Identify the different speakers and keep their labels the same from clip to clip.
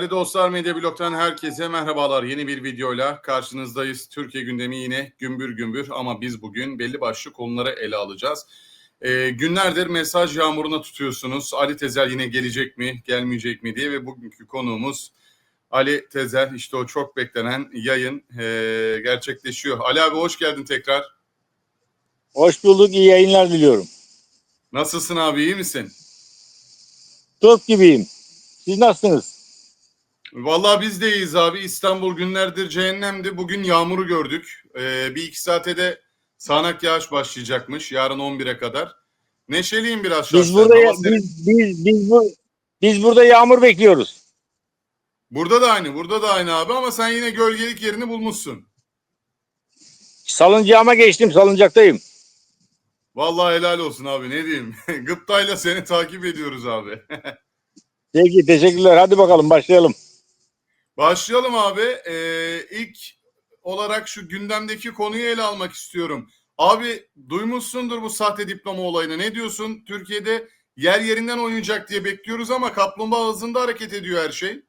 Speaker 1: Değerli dostlar Medya Blog'tan herkese merhabalar. Yeni bir videoyla karşınızdayız. Türkiye gündemi yine gümbür gümbür ama biz bugün belli başlı konuları ele alacağız. Ee, günlerdir mesaj yağmuruna tutuyorsunuz. Ali Tezel yine gelecek mi, gelmeyecek mi diye ve bugünkü konuğumuz Ali Tezel. İşte o çok beklenen yayın ee, gerçekleşiyor. Ali abi hoş geldin tekrar.
Speaker 2: Hoş bulduk, iyi yayınlar diliyorum.
Speaker 1: Nasılsın abi, iyi misin?
Speaker 2: Top gibiyim. Siz nasılsınız?
Speaker 1: Vallahi biz de iyiyiz abi. İstanbul günlerdir cehennemdi. Bugün yağmuru gördük. Ee, bir iki saate de sağanak yağış başlayacakmış. Yarın 11'e kadar. Neşeliyim biraz şahsen.
Speaker 2: Biz burada ya-
Speaker 1: serin.
Speaker 2: biz biz biz bu biz burada yağmur bekliyoruz.
Speaker 1: Burada da aynı. Burada da aynı abi ama sen yine gölgelik yerini bulmuşsun.
Speaker 2: Salıncağıma geçtim, salıncaktayım.
Speaker 1: Vallahi helal olsun abi ne diyeyim. Gıptayla seni takip ediyoruz abi.
Speaker 2: Peki, teşekkürler. Hadi bakalım başlayalım.
Speaker 1: Başlayalım abi. Ee, ilk olarak şu gündemdeki konuyu ele almak istiyorum. Abi duymuşsundur bu sahte diploma olayını. Ne diyorsun? Türkiye'de yer yerinden oynayacak diye bekliyoruz ama kaplumbağa hızında hareket ediyor her şey.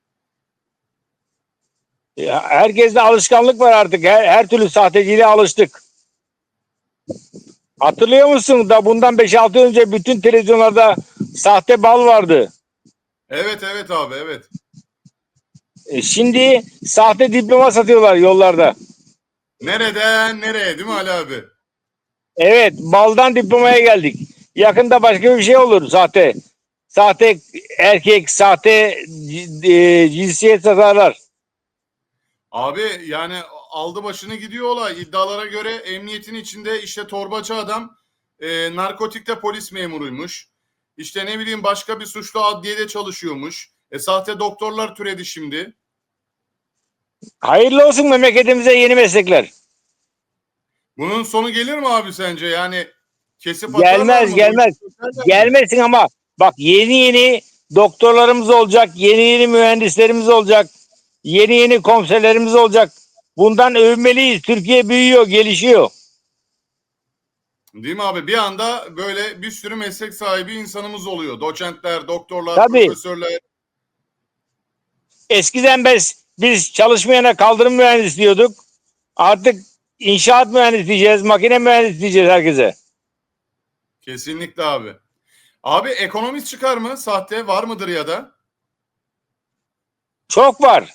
Speaker 2: Ya, Herkeste alışkanlık var artık. Her, her türlü sahteciliğe alıştık. Hatırlıyor musun da bundan 5-6 önce bütün televizyonlarda sahte bal vardı.
Speaker 1: Evet evet abi evet.
Speaker 2: E, şimdi sahte diploma satıyorlar yollarda.
Speaker 1: Nereden nereye değil mi Ali abi?
Speaker 2: Evet, baldan diplomaya geldik. Yakında başka bir şey olur sahte. Sahte erkek, sahte e, cinsiyet satarlar.
Speaker 1: Abi yani aldı başını gidiyor olay. İddialara göre emniyetin içinde işte torbacı adam e, narkotikte polis memuruymuş. İşte ne bileyim başka bir suçlu adliyede çalışıyormuş. E, sahte doktorlar türedi şimdi.
Speaker 2: Hayırlı olsun memleketimize yeni meslekler.
Speaker 1: Bunun sonu gelir mi abi sence? Yani kesip atarlar
Speaker 2: Gelmez,
Speaker 1: mı?
Speaker 2: gelmez. Gelmesin ama bak yeni yeni doktorlarımız olacak, yeni yeni mühendislerimiz olacak, yeni yeni komiserlerimiz olacak. Bundan övünmeliyiz. Türkiye büyüyor, gelişiyor.
Speaker 1: Değil mi abi? Bir anda böyle bir sürü meslek sahibi insanımız oluyor. Doçentler, doktorlar,
Speaker 2: Tabii.
Speaker 1: profesörler.
Speaker 2: Eskiden biz, biz çalışmayana kaldırım mühendisi diyorduk. Artık inşaat mühendisi diyeceğiz, makine mühendisi diyeceğiz herkese.
Speaker 1: Kesinlikle abi. Abi ekonomist çıkar mı? Sahte var mıdır ya da?
Speaker 2: Çok var.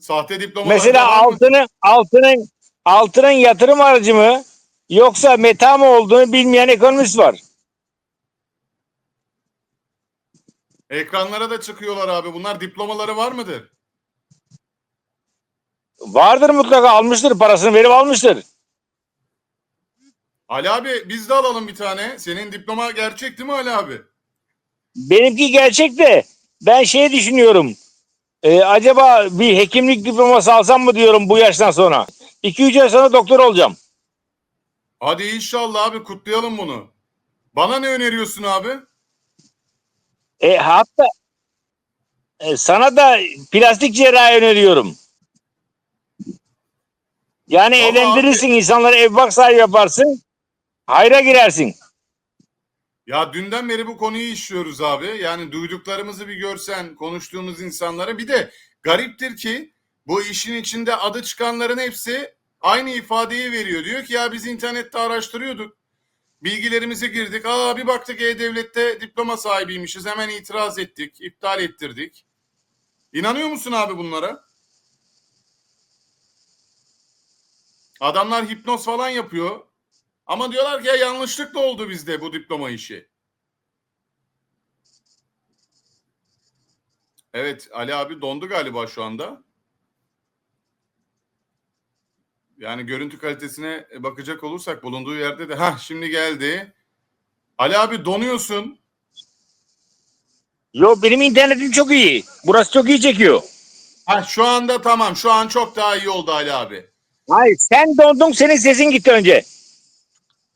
Speaker 1: Sahte diplomalar
Speaker 2: Mesela
Speaker 1: var mı?
Speaker 2: altını altının altının yatırım aracı mı yoksa meta mı olduğunu bilmeyen ekonomist var.
Speaker 1: Ekranlara da çıkıyorlar abi. Bunlar diplomaları var mıdır?
Speaker 2: Vardır mutlaka almıştır parasını verip almıştır.
Speaker 1: Ali abi biz de alalım bir tane. Senin diploma gerçek değil mi Ali abi?
Speaker 2: Benimki gerçek de ben şey düşünüyorum. Ee, acaba bir hekimlik diploması alsam mı diyorum bu yaştan sonra. 2-3 ay sonra doktor olacağım.
Speaker 1: Hadi inşallah abi kutlayalım bunu. Bana ne öneriyorsun abi?
Speaker 2: E, hatta e, sana da plastik cerrahi öneriyorum. Yani
Speaker 1: Vallahi
Speaker 2: eğlendirirsin insanları ev bak sahibi yaparsın. Hayra girersin.
Speaker 1: Ya dünden beri bu konuyu işliyoruz abi. Yani duyduklarımızı bir görsen, konuştuğumuz insanlara. Bir de gariptir ki bu işin içinde adı çıkanların hepsi aynı ifadeyi veriyor. Diyor ki ya biz internette araştırıyorduk. Bilgilerimize girdik. Aa bir baktık E-Devlet'te diploma sahibiymişiz. Hemen itiraz ettik, iptal ettirdik. İnanıyor musun abi bunlara? Adamlar hipnoz falan yapıyor. Ama diyorlar ki ya yanlışlıkla oldu bizde bu diploma işi. Evet Ali abi dondu galiba şu anda. Yani görüntü kalitesine bakacak olursak bulunduğu yerde de ha şimdi geldi. Ali abi donuyorsun.
Speaker 2: Yo benim internetim çok iyi. Burası çok iyi çekiyor.
Speaker 1: Ha şu anda tamam. Şu an çok daha iyi oldu Ali abi.
Speaker 2: Hayır sen dondun senin sesin gitti önce.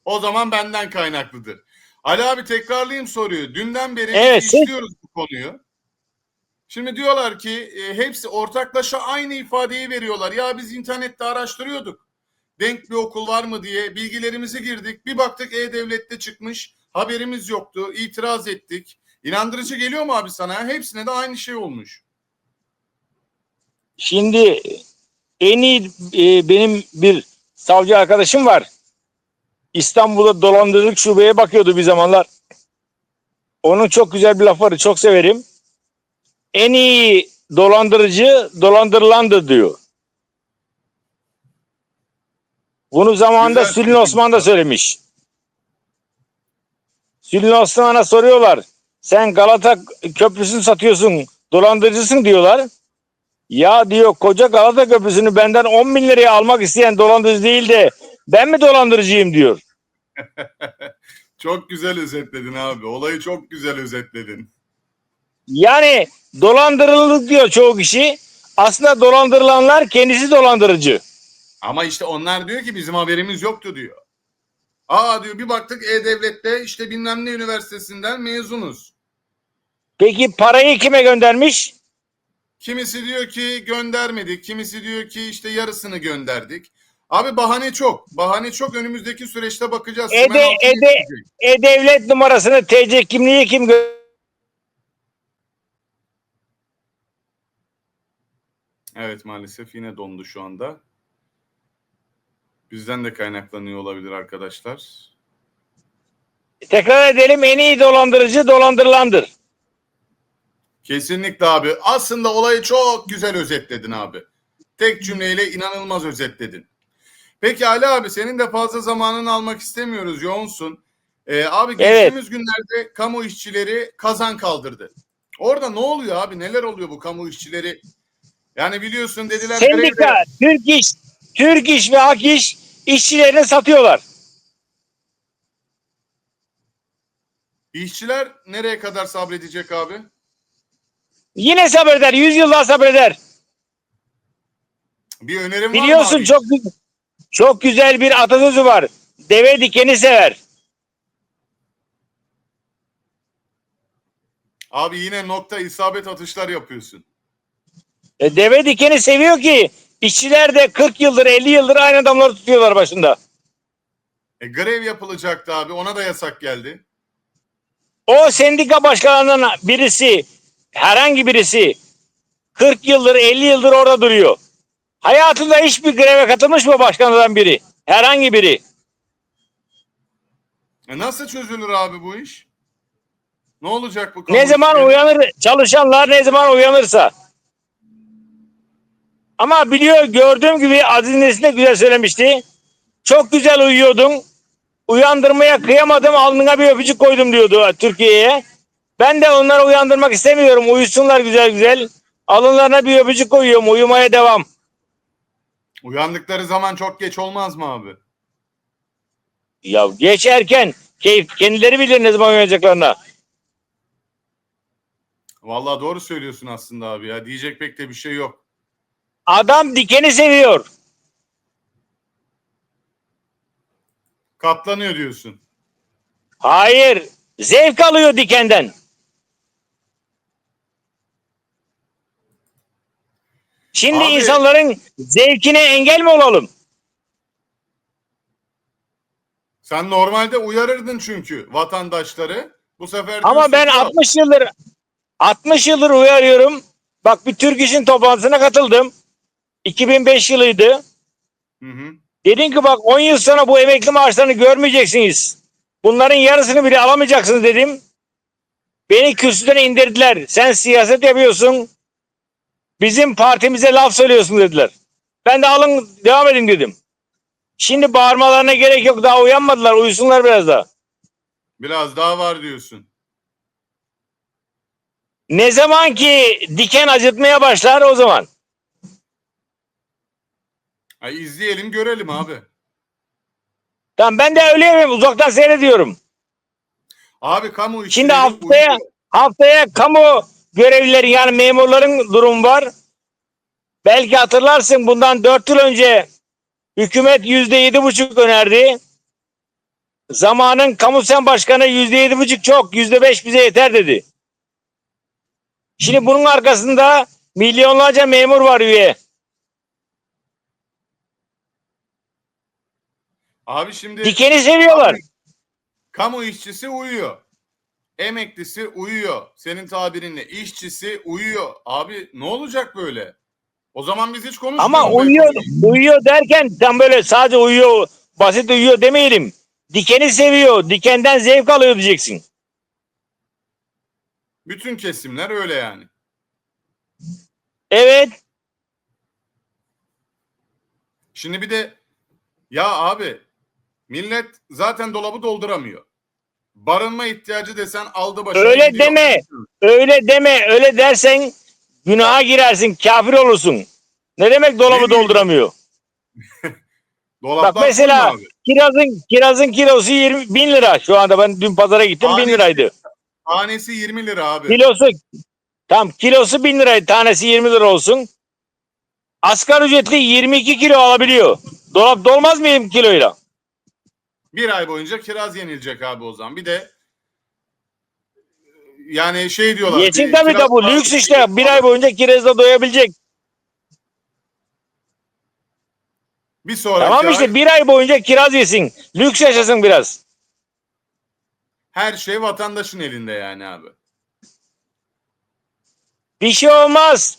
Speaker 1: O zaman benden kaynaklıdır. Ali abi tekrarlayayım soruyu. Dünden beri
Speaker 2: Evet, siz-
Speaker 1: işliyoruz bu konuyu. Şimdi diyorlar ki e, hepsi ortaklaşa aynı ifadeyi veriyorlar. Ya biz internette araştırıyorduk. Denk bir okul var mı diye bilgilerimizi girdik. Bir baktık E-Devlet'te çıkmış. Haberimiz yoktu. İtiraz ettik. İnandırıcı geliyor mu abi sana? Hepsine de aynı şey olmuş.
Speaker 2: Şimdi en iyi e, benim bir savcı arkadaşım var. İstanbul'da dolandırıcılık şubeye bakıyordu bir zamanlar. Onun çok güzel bir lafı var. Çok severim. En iyi dolandırıcı dolandırılandır diyor. Bunu zamanında
Speaker 1: Güzel.
Speaker 2: Sülün Osman da söylemiş. Sülün Osman'a soruyorlar. Sen Galata Köprüsü'nü satıyorsun, dolandırıcısın diyorlar. Ya diyor koca Galata Köprüsü'nü benden 10 bin liraya almak isteyen dolandırıcı değil de ben mi dolandırıcıyım diyor.
Speaker 1: Çok güzel özetledin abi. Olayı çok güzel özetledin.
Speaker 2: Yani dolandırıldık diyor çoğu kişi. Aslında dolandırılanlar kendisi dolandırıcı.
Speaker 1: Ama işte onlar diyor ki bizim haberimiz yoktu diyor. Aa diyor bir baktık E-Devlet'te işte bilmem ne üniversitesinden mezunuz.
Speaker 2: Peki parayı kime göndermiş?
Speaker 1: Kimisi diyor ki göndermedik. Kimisi diyor ki işte yarısını gönderdik. Abi bahane çok. Bahane çok. Önümüzdeki süreçte bakacağız.
Speaker 2: Ede-
Speaker 1: Sümen Altın
Speaker 2: ede-
Speaker 1: yetecek.
Speaker 2: E-Devlet numarasını, TC kimliği kim gö-
Speaker 1: Evet maalesef yine dondu şu anda. Bizden de kaynaklanıyor olabilir arkadaşlar.
Speaker 2: Tekrar edelim en iyi dolandırıcı dolandırılandır.
Speaker 1: Kesinlikle abi. Aslında olayı çok güzel özetledin abi. Tek cümleyle inanılmaz özetledin. Peki Ali abi senin de fazla zamanını almak istemiyoruz. Yoğunsun. Ee, abi
Speaker 2: Evet.
Speaker 1: geçtiğimiz günlerde kamu işçileri kazan kaldırdı. Orada ne oluyor abi? Neler oluyor bu kamu işçileri? Yani biliyorsun dediler
Speaker 2: Sendika, Türk İş, Türk İş ve Hak İş işçilerini satıyorlar.
Speaker 1: İşçiler nereye kadar sabredecek abi?
Speaker 2: Yine sabreder, 100 yıl daha sabreder.
Speaker 1: Bir önerim var mı
Speaker 2: Biliyorsun
Speaker 1: abi?
Speaker 2: çok çok güzel bir atasözü var. Deve dikeni sever.
Speaker 1: Abi yine nokta isabet atışlar yapıyorsun.
Speaker 2: E, deve dikeni seviyor ki işçiler de 40 yıldır 50 yıldır aynı adamları tutuyorlar başında.
Speaker 1: E, grev yapılacaktı abi. Ona da yasak geldi.
Speaker 2: O sendika başkanlarından birisi herhangi birisi 40 yıldır 50 yıldır orada duruyor. Hayatında hiçbir greve katılmış mı başkanlardan biri? Herhangi biri.
Speaker 1: E, nasıl çözülür abi bu iş? Ne olacak bu
Speaker 2: Ne zaman uyanır çalışanlar ne zaman uyanırsa. Ama biliyor gördüğüm gibi Aziz Nesin güzel söylemişti. Çok güzel uyuyordun. Uyandırmaya kıyamadım alnına bir öpücük koydum diyordu Türkiye'ye. Ben de onları uyandırmak istemiyorum. Uyusunlar güzel güzel. Alınlarına bir öpücük koyuyorum. Uyumaya devam.
Speaker 1: Uyandıkları zaman çok geç olmaz mı abi?
Speaker 2: Ya geç erken. Keyif, kendileri bilir ne zaman uyanacaklarına.
Speaker 1: Vallahi doğru söylüyorsun aslında abi ya. Diyecek pek de bir şey yok.
Speaker 2: Adam dikeni seviyor.
Speaker 1: Katlanıyor diyorsun.
Speaker 2: Hayır. Zevk alıyor dikenden. Şimdi
Speaker 1: Abi-
Speaker 2: insanların zevkine engel mi olalım?
Speaker 1: Sen normalde uyarırdın çünkü vatandaşları. Bu sefer
Speaker 2: Ama ben
Speaker 1: ki,
Speaker 2: 60 yıldır 60 yıldır uyarıyorum. Bak bir Türk İş'in toplantısına katıldım. 2005 yılıydı.
Speaker 1: Hı hı.
Speaker 2: Dedim ki bak 10 yıl sonra bu emekli maaşlarını görmeyeceksiniz. Bunların yarısını bile alamayacaksınız dedim. Beni kürsüden indirdiler. Sen siyaset yapıyorsun. Bizim partimize laf söylüyorsun dediler. Ben de alın devam edin dedim. Şimdi bağırmalarına gerek yok. Daha uyanmadılar. Uyusunlar biraz daha.
Speaker 1: Biraz daha var diyorsun.
Speaker 2: Ne zaman ki diken acıtmaya başlar o zaman.
Speaker 1: Ay izleyelim görelim abi.
Speaker 2: Tamam ben de öyleyim. Uzaktan seyrediyorum.
Speaker 1: Abi kamu işçileri
Speaker 2: Şimdi haftaya
Speaker 1: uyuyor.
Speaker 2: haftaya kamu görevlileri yani memurların durum var. Belki hatırlarsın bundan dört yıl önce hükümet yüzde yedi buçuk önerdi. Zamanın kamu sen başkanı yüzde yedi buçuk çok yüzde beş bize yeter dedi. Şimdi bunun arkasında milyonlarca memur var üye.
Speaker 1: Abi şimdi
Speaker 2: Dikeni seviyorlar.
Speaker 1: kamu işçisi uyuyor. Emeklisi uyuyor. Senin tabirinle işçisi uyuyor. Abi ne olacak böyle? O zaman biz hiç konuşmuyoruz.
Speaker 2: Ama uyuyor, uyuyor derken tam böyle sadece uyuyor, basit uyuyor demeyelim. Dikeni seviyor, dikenden zevk alıyor diyeceksin.
Speaker 1: Bütün kesimler öyle yani.
Speaker 2: Evet,
Speaker 1: Şimdi bir de ya abi millet zaten dolabı dolduramıyor. Barınma ihtiyacı desen aldı başını
Speaker 2: Öyle
Speaker 1: gidiyor.
Speaker 2: deme. öyle deme, öyle dersen günaha girersin, kafir olursun. Ne demek dolabı
Speaker 1: Ne
Speaker 2: dolduramıyor?
Speaker 1: Dolaplar
Speaker 2: Bak mesela kirazın kirazın kilosu 20 bin lira şu anda ben dün pazara gittim bin
Speaker 1: Tanesi-
Speaker 2: liraydı.
Speaker 1: Tanesi 20 lira abi.
Speaker 2: Kilosu tam kilosu bin liraydı tanesi 20 lira olsun. Asgari ücretli 22 kilo alabiliyor. Dolap dolmaz mı 20 kiloyla?
Speaker 1: Bir ay boyunca kiraz yenilecek abi o zaman. Bir de yani şey diyorlar.
Speaker 2: Yesin
Speaker 1: bir
Speaker 2: tabii de bu lüks işte bir ay boyunca kirazla doyabilecek.
Speaker 1: Bir sonraki
Speaker 2: Tamam
Speaker 1: ay
Speaker 2: işte bir ay boyunca kiraz yesin. Lüks yaşasın biraz.
Speaker 1: her şey vatandaşın elinde yani abi.
Speaker 2: Bir şey olmaz.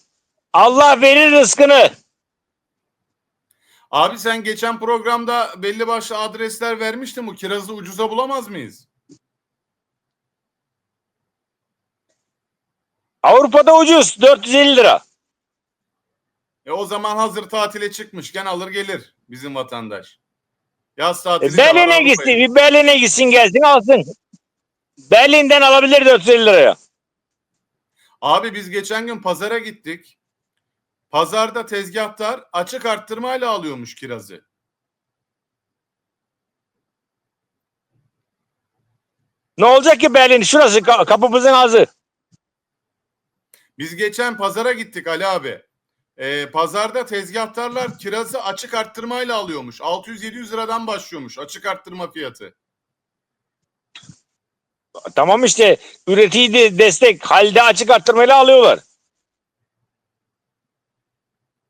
Speaker 2: Allah verir rızkını.
Speaker 1: Abi sen geçen programda belli başlı adresler vermiştin bu kirazı ucuza bulamaz mıyız?
Speaker 2: Avrupa'da ucuz 450 lira.
Speaker 1: E o zaman hazır tatile çıkmışken alır gelir bizim vatandaş. Yaz tatili
Speaker 2: E,
Speaker 1: de var
Speaker 2: Berlin'e
Speaker 1: Avrupa'ya.
Speaker 2: gitsin, bir Berlin'e gitsin gelsin alsın. Berlin'den alabilir 450 liraya.
Speaker 1: Abi biz geçen gün pazara gittik. Pazarda tezgahtar açık arttırmayla alıyormuş kirazı.
Speaker 2: Ne olacak ki Berlin? Şurası ka- kapımızın ağzı.
Speaker 1: Biz geçen pazara gittik Ali abi. Ee, pazarda tezgahtarlar kirazı açık arttırmayla alıyormuş. 600-700 liradan başlıyormuş açık arttırma fiyatı.
Speaker 2: Tamam işte üretici de destek halde açık arttırmayla alıyorlar.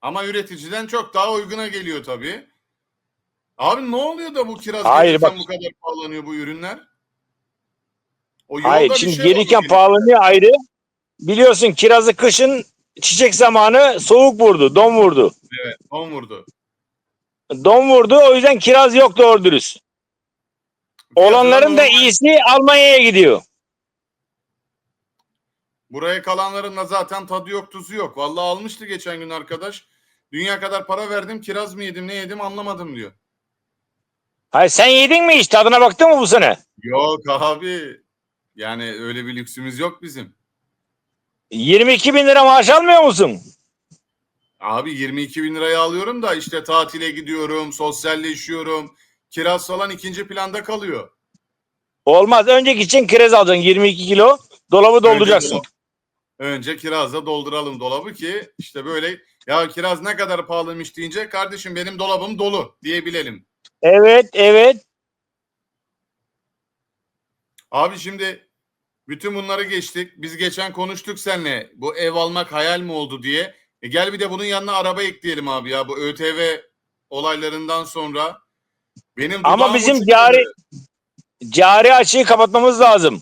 Speaker 1: Ama üreticiden çok daha uyguna geliyor tabii. Abi ne oluyor da bu kiraz
Speaker 2: Hayır, bak-
Speaker 1: bu kadar pahalanıyor bu ürünler? O
Speaker 2: Hayır şimdi
Speaker 1: şey
Speaker 2: gelirken pahalanıyor ayrı. Biliyorsun kirazı kışın çiçek zamanı soğuk vurdu, don vurdu.
Speaker 1: Evet, on vurdu.
Speaker 2: Don vurdu o yüzden kiraz yok doğru dürüst. Olanların da iyisi Almanya'ya gidiyor.
Speaker 1: Buraya kalanların da zaten tadı yok tuzu yok. Vallahi almıştı geçen gün arkadaş. Dünya kadar para verdim kiraz mı yedim ne yedim anlamadım diyor.
Speaker 2: Hayır sen yedin mi hiç tadına baktın mı bu sene?
Speaker 1: Yok abi. Yani öyle bir lüksümüz yok bizim.
Speaker 2: 22 bin lira maaş almıyor musun?
Speaker 1: Abi 22 bin liraya alıyorum da işte tatile gidiyorum, sosyalleşiyorum. Kiraz falan ikinci planda kalıyor.
Speaker 2: Olmaz. Önce gideceksin kiraz alacaksın 22 kilo. Dolabı dolduracaksın.
Speaker 1: Önce, kirazla dolduralım dolabı ki işte böyle ya kiraz ne kadar pahalıymış deyince kardeşim benim dolabım dolu diyebilelim.
Speaker 2: Evet, evet.
Speaker 1: Abi şimdi bütün bunları geçtik. Biz geçen konuştuk seninle. Bu ev almak hayal mi oldu diye. E gel bir de bunun yanına araba ekleyelim abi ya. Bu ÖTV olaylarından sonra. Benim
Speaker 2: Ama bizim cari- Cari açığı kapatmamız lazım.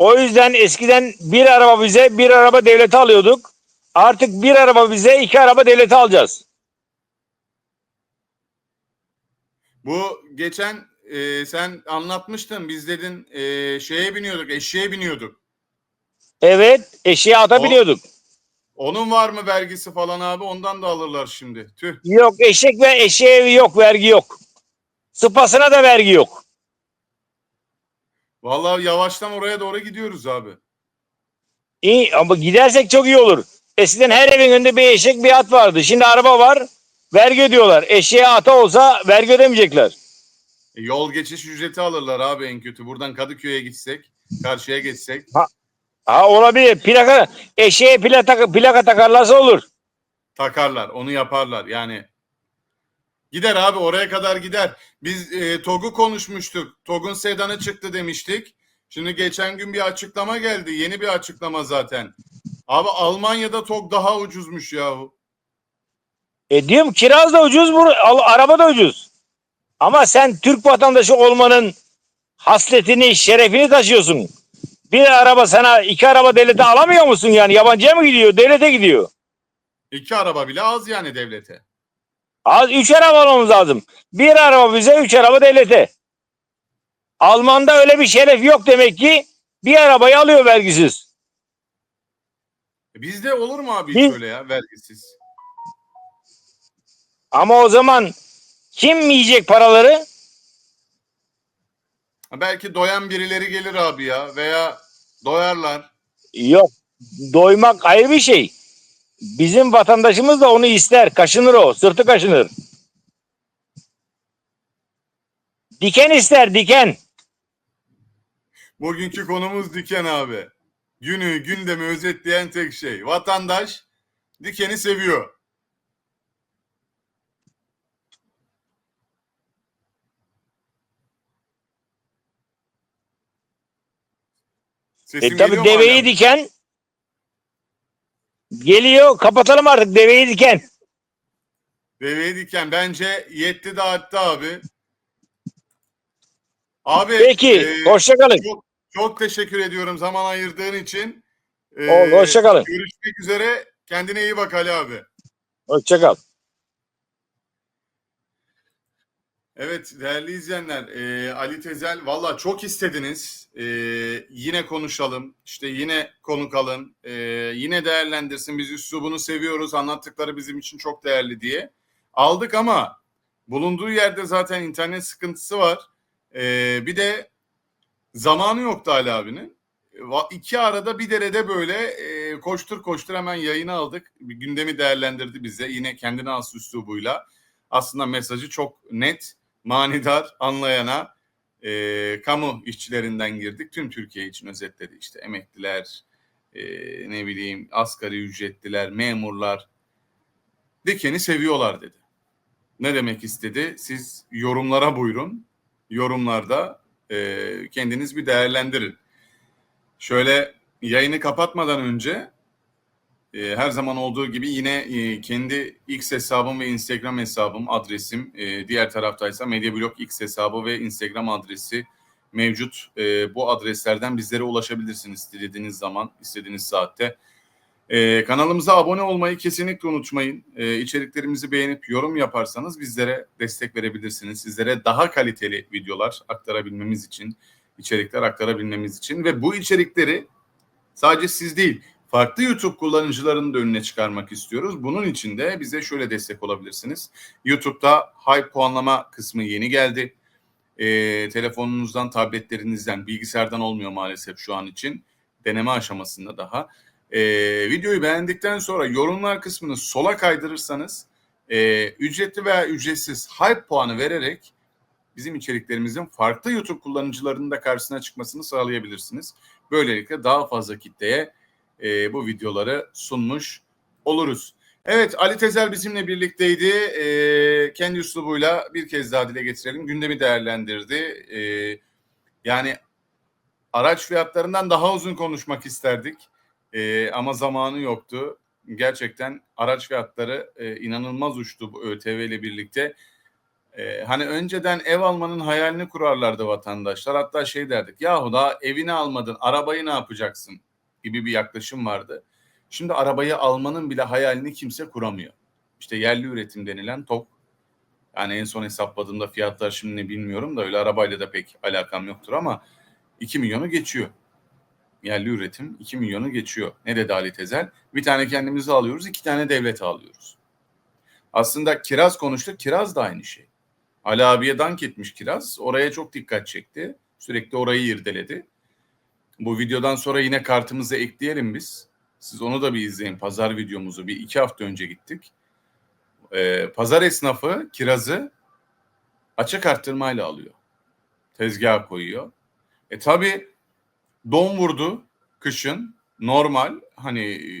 Speaker 2: O yüzden eskiden bir araba bize bir araba devlete alıyorduk. Artık bir araba bize iki araba devlete alacağız.
Speaker 1: Bu geçen e, sen anlatmıştın. Biz dedin e, şeye biniyorduk, eşeğe biniyorduk.
Speaker 2: Evet eşeğe ata
Speaker 1: O-
Speaker 2: biniyorduk.
Speaker 1: Onun var mı vergisi falan abi? Ondan da alırlar şimdi. Tüh.
Speaker 2: Yok eşek ve eşeğe yok vergi yok. Sıpasına da vergi yok.
Speaker 1: Vallahi yavaştan oraya doğru gidiyoruz abi.
Speaker 2: İyi ama gidersek çok iyi olur. Eskiden her evin önünde bir eşek bir at vardı. Şimdi araba var vergi ödüyorlar. Eşeğe ata olsa vergi ödemeyecekler.
Speaker 1: E, yol geçiş ücreti alırlar abi en kötü. Buradan Kadıköy'e gitsek, karşıya geçsek.
Speaker 2: Ha olabilir. Plaka eşeğe plaka, plaka takarlarsa olur.
Speaker 1: takarlar. Onu yaparlar. Yani gider abi oraya kadar gider. Biz e, TOG'u konuşmuştuk. TOG'un sedanı çıktı demiştik. Şimdi geçen gün bir açıklama geldi. Yeni bir açıklama zaten. Abi Almanya'da TOG daha ucuzmuş yahu.
Speaker 2: E diyorum kiraz da ucuz, bu araba da ucuz. Ama sen Türk vatandaşı olmanın hasletini, şerefini taşıyorsun. Bir araba sana iki araba devlete alamıyor musun yani? Yabancıya mı gidiyor? Devlete gidiyor.
Speaker 1: İki araba bile az yani devlete.
Speaker 2: Az üç araba almamız lazım. Bir araba bize, üç araba devlete. Alman'da öyle bir şeref yok demek ki. Bir arabayı alıyor vergisiz.
Speaker 1: E Bizde olur mu abi
Speaker 2: Biz-
Speaker 1: hiç öyle ya vergisiz?
Speaker 2: Ama o zaman kim yiyecek paraları?
Speaker 1: Ha, Belki doyan birileri gelir abi ya veya doyarlar.
Speaker 2: Yok. Doymak ayrı bir şey. Bizim vatandaşımız da onu ister. Kaşınır o. Sırtı kaşınır. Diken ister diken.
Speaker 1: Bugünkü konumuz diken abi. Günü gündemi özetleyen tek şey. Vatandaş dikeni seviyor. Sesim
Speaker 2: E tabi deveyi
Speaker 1: hala?
Speaker 2: diken geliyor. Kapatalım artık deveyi diken.
Speaker 1: Deveyi diken bence yetti dağıttı abi. Abi
Speaker 2: Peki.
Speaker 1: e,
Speaker 2: hoşça kalın.
Speaker 1: çok, çok teşekkür ediyorum zaman ayırdığın için. E,
Speaker 2: Oldu, hoşça kalın.
Speaker 1: Görüşmek üzere. Kendine iyi bak Ali abi.
Speaker 2: Hoşça
Speaker 1: Evet değerli izleyenler e, Ali Tezel valla çok istediniz. E, yine konuşalım. İşte yine konuk alın. E, yine değerlendirsin. Biz üslubunu seviyoruz. Anlattıkları bizim için çok değerli diye. Aldık ama bulunduğu yerde zaten internet sıkıntısı var. E, bir de zamanı yoktu Ali abinin. Va- İki arada bir derede böyle e, koştur koştur hemen yayını aldık. Bir gündemi değerlendirdi bize. Yine kendine has üslubuyla. Aslında mesajı çok net manidar anlayana e, kamu işçilerinden girdik. Tüm Türkiye için özetledi. İşte emekliler, e, ne bileyim asgari ücretliler, memurlar dikeni seviyorlar dedi. Ne demek istedi? Siz yorumlara buyurun. Yorumlarda e, kendiniz bir değerlendirin. Şöyle yayını kapatmadan önce e, her zaman olduğu gibi yine e, kendi X hesabım ve Instagram hesabım, adresim. E, diğer taraftaysa Medyablog X hesabı ve Instagram adresi mevcut. E, bu adreslerden bizlere ulaşabilirsiniz istediğiniz zaman, istediğiniz saatte. E, kanalımıza abone olmayı kesinlikle unutmayın. E, içeriklerimizi beğenip yorum yaparsanız bizlere destek verebilirsiniz. Sizlere daha kaliteli videolar aktarabilmemiz için, içerikler aktarabilmemiz için ve bu içerikleri sadece siz değil, farklı YouTube kullanıcılarının da önüne çıkarmak istiyoruz. Bunun için de bize şöyle destek olabilirsiniz. YouTube'da Hype puanlama kısmı yeni geldi. Ee, telefonunuzdan, tabletlerinizden, bilgisayardan olmuyor maalesef şu an için. Deneme aşamasında daha. Ee, videoyu beğendikten sonra yorumlar kısmını sola kaydırırsanız e, ücretli veya ücretsiz Hype puanı vererek bizim içeriklerimizin farklı YouTube kullanıcılarının da karşısına çıkmasını sağlayabilirsiniz. Böylelikle daha fazla kitleye e, bu videoları sunmuş oluruz. Evet Ali Tezel bizimle birlikteydi. E, kendi üslubuyla bir kez daha dile getirelim. Gündemi değerlendirdi. E, yani araç fiyatlarından daha uzun konuşmak isterdik. E, ama zamanı yoktu. Gerçekten araç fiyatları e, inanılmaz uçtu bu ÖTV ile birlikte. E, hani önceden ev almanın hayalini kurarlardı vatandaşlar. Hatta şey derdik. Yahu daha evini almadın, arabayı ne yapacaksın? Gibi bir yaklaşım vardı. Şimdi arabayı almanın bile hayalini kimse kuramıyor. İşte yerli üretim denilen TOK. Yani en son hesapladığımda fiyatlar şimdi ne bilmiyorum da öyle arabayla da pek alakam yoktur ama 2 milyonu geçiyor. Yerli üretim 2 milyonu geçiyor. Ne dedi Ali Tezel? Bir tane kendimizi alıyoruz, iki tane devlete alıyoruz. Aslında kiraz konuştuk, kiraz da aynı şey. Ali abiye dank etmiş kiraz. Oraya çok dikkat çekti. Sürekli orayı irdeledi. Bu videodan sonra yine kartımızı ekleyelim biz. Siz onu da bir izleyin. Pazar videomuzu bir iki hafta önce gittik. Ee, pazar esnafı kirazı açık arttırmayla alıyor. Tezgaha koyuyor. E tabi don vurdu kışın. Normal hani e,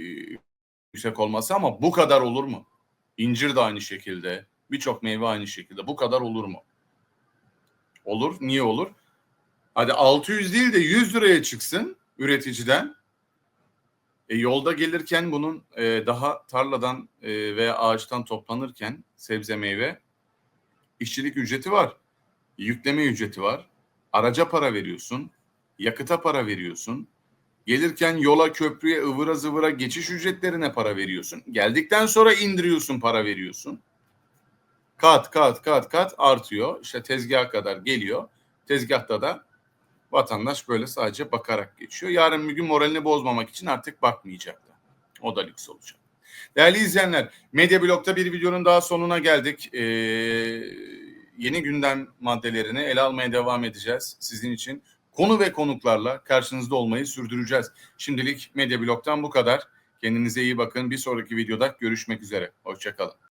Speaker 1: yüksek olması ama bu kadar olur mu? İncir de aynı şekilde. Birçok meyve aynı şekilde. Bu kadar olur mu? Olur. Niye olur? Hadi 600 değil de 100 liraya çıksın üreticiden. E, yolda gelirken bunun e, daha tarladan e, veya ağaçtan toplanırken sebze meyve işçilik ücreti var. Yükleme ücreti var. Araca para veriyorsun. Yakıta para veriyorsun. Gelirken yola, köprüye, ıvıra zıvıra geçiş ücretlerine para veriyorsun. Geldikten sonra indiriyorsun, para veriyorsun. Kat kat kat kat artıyor. İşte tezgaha kadar geliyor. Tezgahta da vatandaş böyle sadece bakarak geçiyor. Yarın bir gün moralini bozmamak için artık bakmayacaklar. O da lüks olacak. Değerli izleyenler, Medya Blog'da bir videonun daha sonuna geldik. Ee, yeni gündem maddelerini ele almaya devam edeceğiz. Sizin için konu ve konuklarla karşınızda olmayı sürdüreceğiz. Şimdilik Medya Blog'dan bu kadar. Kendinize iyi bakın. Bir sonraki videoda görüşmek üzere. Hoşçakalın.